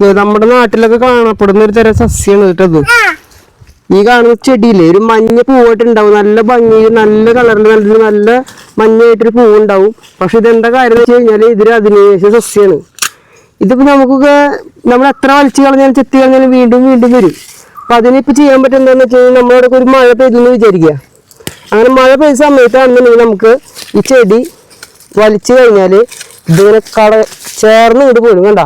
നമ്മുടെ നാട്ടിലൊക്കെ കാണപ്പെടുന്ന ഒരു തരം സസ്യമാണ് കേട്ടത് ഈ കാണുന്ന ചെടിയില്ലേ ഒരു മഞ്ഞ പൂവായിട്ട് ഉണ്ടാവും നല്ല ഭംഗിയിൽ നല്ല കളറിൽ നല്ല നല്ല മഞ്ഞയായിട്ടൊരു പൂവ് ഉണ്ടാവും പക്ഷെ ഇതെന്താ കാര്യം വെച്ച് കഴിഞ്ഞാൽ ഇതൊരു അധിനിവേശ സസ്യമാണ് ഇതിപ്പോ നമുക്കൊക്കെ നമ്മൾ എത്ര വലിച്ചു കളഞ്ഞാലും ചെത്തി കളഞ്ഞാലും വീണ്ടും വീണ്ടും വരും. അപ്പൊ അതിനിപ്പോ ചെയ്യാൻ പറ്റുന്നതെന്ന് വെച്ച് കഴിഞ്ഞാൽ നമ്മളവിടെ ഒരു മഴ പെയ്തെന്ന് വിചാരിക്കുക. അങ്ങനെ മഴ പെയ്ത സമയത്താണെന്നുണ്ടെങ്കിൽ നമുക്ക് ഈ ചെടി വലിച്ചു കഴിഞ്ഞാൽ ഇതിങ്ങനെ കട ചേർന്ന് ഇങ്ങോട്ട് പോലും കണ്ട?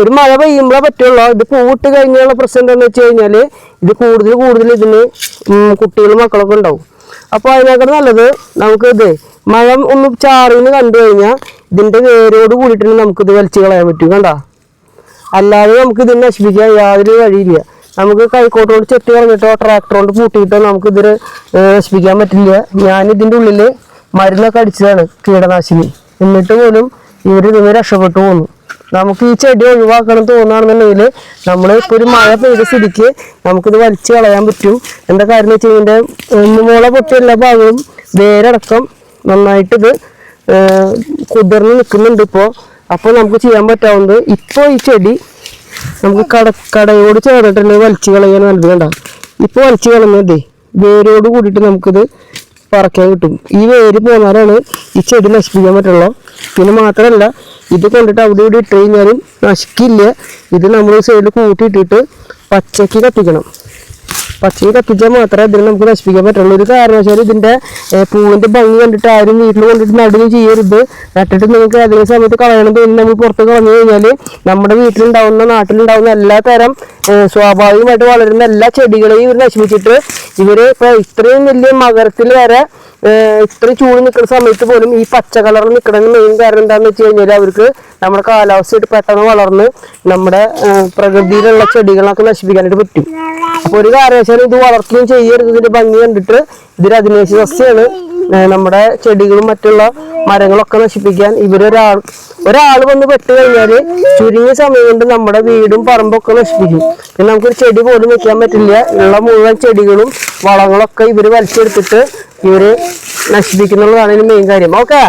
ഒരു മഴ പെയ്യുമ്പോഴേ പറ്റുള്ളൂ. ഇത് പൂവിട്ട് കഴിഞ്ഞുള്ള പ്രശ്നം എന്താണെന്ന് വെച്ച് കഴിഞ്ഞാൽ ഇത് കൂടുതൽ കൂടുതൽ ഇതിന് കുട്ടികളും മക്കളൊക്കെ ഉണ്ടാവും. അപ്പോൾ അതിനേക്കാൾ നല്ലത് നമുക്ക് ഇത് മഴ ഒന്ന് ചാറിന്ന് കണ്ടു കഴിഞ്ഞാൽ ഇതിന്റെ വേരോട് കൂടിയിട്ട് നമുക്കിത് വലിച്ചു കളയാൻ പറ്റും കണ്ട? അല്ലാതെ നമുക്ക് ഇതിന് നശിപ്പിക്കാൻ യാതൊരു വഴിയില്ല നമുക്ക് കൈക്കോട്ടോട് ചെത്തി കളഞ്ഞിട്ടോ ട്രാക്ടർ കൊണ്ട് പൂട്ടിയിട്ടോ നമുക്ക് ഇതിന് നശിപ്പിക്കാൻ പറ്റില്ല. ഞാൻ ഇതിന്റെ ഉള്ളിൽ മരുന്നൊക്കെ അടിച്ചതാണ് കീടനാശിനി. എന്നിട്ട് പോലും ഇവരിതിന് രക്ഷപ്പെട്ടു പോന്നു. നമുക്ക് ഈ ചെടി ഒഴിവാക്കണം തോന്നുകയാണെന്നുണ്ടെങ്കിൽ നമ്മൾ ഇപ്പോൾ ഒരു മഴ പെയ്ത സ്ഥിതിക്ക് നമുക്കിത് വലിച്ചു കളയാൻ പറ്റും. എന്താ കാര്യം വെച്ച് കഴിഞ്ഞാൽ മുള പൊട്ടിയ എല്ലാ ഭാഗവും വേരടക്കം നന്നായിട്ടിത് കുതിർന്ന് നിൽക്കുന്നുണ്ട് ഇപ്പോൾ അപ്പോൾ നമുക്ക് ചെയ്യാൻ പറ്റാവുന്നത് ഇപ്പോൾ ഈ ചെടി നമുക്ക് കട കടയോട് ചേർന്നിട്ടുണ്ടെങ്കിൽ വലിച്ചു കളയാൻ നൽകണ്ട ഇപ്പോൾ വലിച്ചു കളഞ്ഞതേ വേരോട് കൂടിയിട്ട് നമുക്കിത് പറിക്കാൻ കിട്ടും. ഈ വേര് പോന്നാലാണ് ഈ ചെടി നശിപ്പിക്കാൻ പറ്റുള്ളൂ. പിന്നെ മാത്രമല്ല ഇത് കൊണ്ടിട്ട് അവിടെ ഇവിടെ ഇട്ട് കഴിഞ്ഞാലും നശിക്കില്ല. ഇത് നമ്മൾ സൈഡിൽ കൂട്ടിയിട്ടിട്ട് പച്ചക്ക് കത്തിക്കണം. പച്ചക്ക് കത്തിച്ചാൽ മാത്രമേ ഇതിനെ നമുക്ക് നശിപ്പിക്കാൻ പറ്റുള്ളൂ. ഒരു കാരണവശാലും ഇതിന്റെ പൂവിന്റെ ഭംഗി കണ്ടിട്ട് ആരും വീട്ടിൽ കൊണ്ടിട്ട് നടുകയും ചെയ്യരുത്. നട്ടിട്ട് നിങ്ങൾക്ക് ഏതെങ്കിലും സമയത്ത് കളയണം തോന്നി നമ്മൾ പുറത്ത് കളഞ്ഞു കഴിഞ്ഞാൽ നമ്മുടെ വീട്ടിലുണ്ടാവുന്ന നാട്ടിലുണ്ടാവുന്ന എല്ലാ തരം സ്വാഭാവികമായിട്ട് വളരുന്ന എല്ലാ ചെടികളെയും ഇവർ നശിപ്പിച്ചിട്ട് ഇവർ ഇപ്പൊ ഇത്രയും വലിയ മകരത്തിൽ വരെ ഇത്ര ഇത്രയും ചൂട് നിൽക്കുന്ന സമയത്ത് പോലും ഈ പച്ച കളറിൽ നിൽക്കണമെന്ന് മെയിൻ കാരണം എന്താണെന്ന് വെച്ച് കഴിഞ്ഞാൽ അവർക്ക് നമ്മുടെ കാലാവസ്ഥയായിട്ട് പെട്ടെന്ന് വളർന്ന് നമ്മുടെ പ്രകൃതിയിലുള്ള ചെടികളൊക്കെ നശിപ്പിക്കാനായിട്ട് പറ്റും. അപ്പൊ ഒരു കാരണവശാലും ഇത് വളർത്തുകയും ചെയ്യരുത് ഇതിന്റെ ഭംഗി കണ്ടിട്ട്. ഇതൊരു അധിനേശ സസ്യമാണ് നമ്മുടെ ചെടികളും മറ്റുള്ള മരങ്ങളൊക്കെ നശിപ്പിക്കാൻ ഇവരൊരാൾ ഒരാൾ വന്ന് പെട്ട് കഴിഞ്ഞാൽ ചുരുങ്ങിയ സമയം കൊണ്ട് നമ്മുടെ വീടും പറമ്പൊക്കെ നശിപ്പിക്കും. പിന്നെ നമുക്കൊരു ചെടി പോലും വെക്കാൻ പറ്റില്ല. ഉള്ള മുഴുവൻ ചെടികളും വളങ്ങളൊക്കെ ഇവർ വലിച്ചെടുത്തിട്ട് ഇവർ നശിപ്പിക്കുന്നുള്ളതാണ് ഇതിന് മെയിൻ കാര്യം. ഓക്കെ